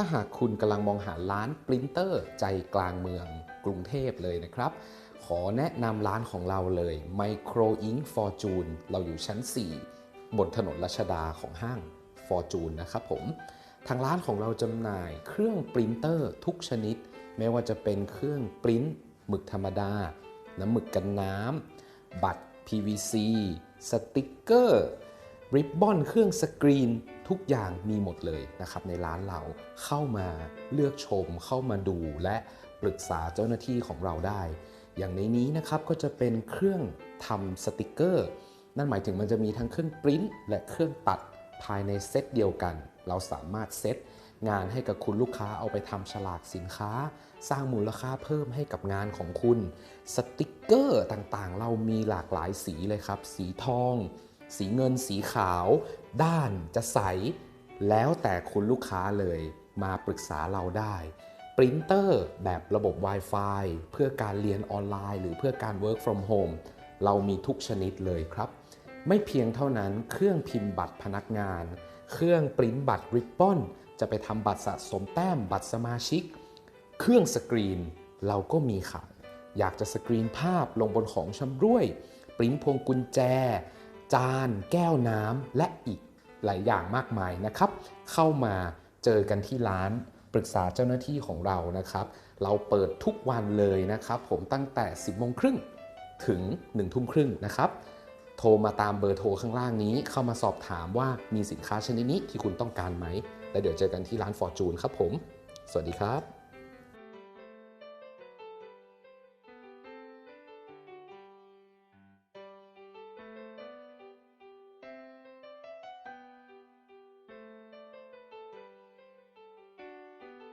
ถ้าหากคุณกำลังมองหาร้านปรินเตอร์ใจกลางเมืองกรุงเทพเลยนะครับ ขอแนะนำร้านของเราเลย Micro Ink Fortune เราอยู่ชั้น 4 บนถนนรัชดาของห้าง Fortune นะครับผม ทางร้านของเราจำหน่ายเครื่องปรินเตอร์ทุกชนิด ไม่ว่าจะเป็นเครื่องปริ้นหมึกธรรมดา น้ำหมึกกันน้ำบัตร PVC สติกเกอร์ ริบบอนเครื่องสกรีนทุกอย่างมีหมดเลยนะครับในร้านเราเข้ามาเลือกชมเข้ามาดูและปรึกษาเจ้าหน้าที่ของเราได้ อย่างในนี้นะครับก็จะเป็นเครื่องทำสติกเกอร์ นั่นหมายถึงมันจะมีทั้งเครื่องปริ้นและเครื่องตัดภายในเซตเดียวกัน เราสามารถเซตงานให้กับคุณลูกค้าเอาไปทำฉลากสินค้า สร้างมูลค่าเพิ่มให้กับงานของคุณ สติกเกอร์ต่างๆ เรามีหลากหลายสีเลยครับ สีทอง สีเงินสีขาว ด้านจะใส แล้วแต่คุณลูกค้าเลยมาปรึกษาเราได้ปรินเตอร์แบบระบบ Wi-Fi เพื่อการเรียนออนไลน์ หรือเพื่อการ Work from Home เรามีทุกชนิดเลยครับ ไม่เพียงเท่านั้นเครื่องพิมพ์บัตรพนักงาน เครื่องปริ้นบัตรริบบอนจะไปทำบัตรสะสมแต้มบัตรสมาชิก เครื่องสกรีนเราก็มีขายอยากจะสกรีนภาพลงบนของชำร่วย ปริ้นพวงกุญแจ จานแก้วน้ำและอีกหลายอย่างมากมายนะครับ เข้ามาเจอกันที่ร้านปรึกษาเจ้าหน้าที่ของเรานะครับ เราเปิดทุกวันเลยนะครับ ผมตั้งแต่ 10โมงครึ่งถึง1ทุ่มครึ่งนะครับ โทรมาตามเบอร์โทรข้างล่างนี้ เข้ามาสอบถามว่ามีสินค้าชนิดนี้ที่คุณต้องการไหม แล้วเดี๋ยวเจอกันที่ร้านฟอร์จูนครับผม สวัสดีครับ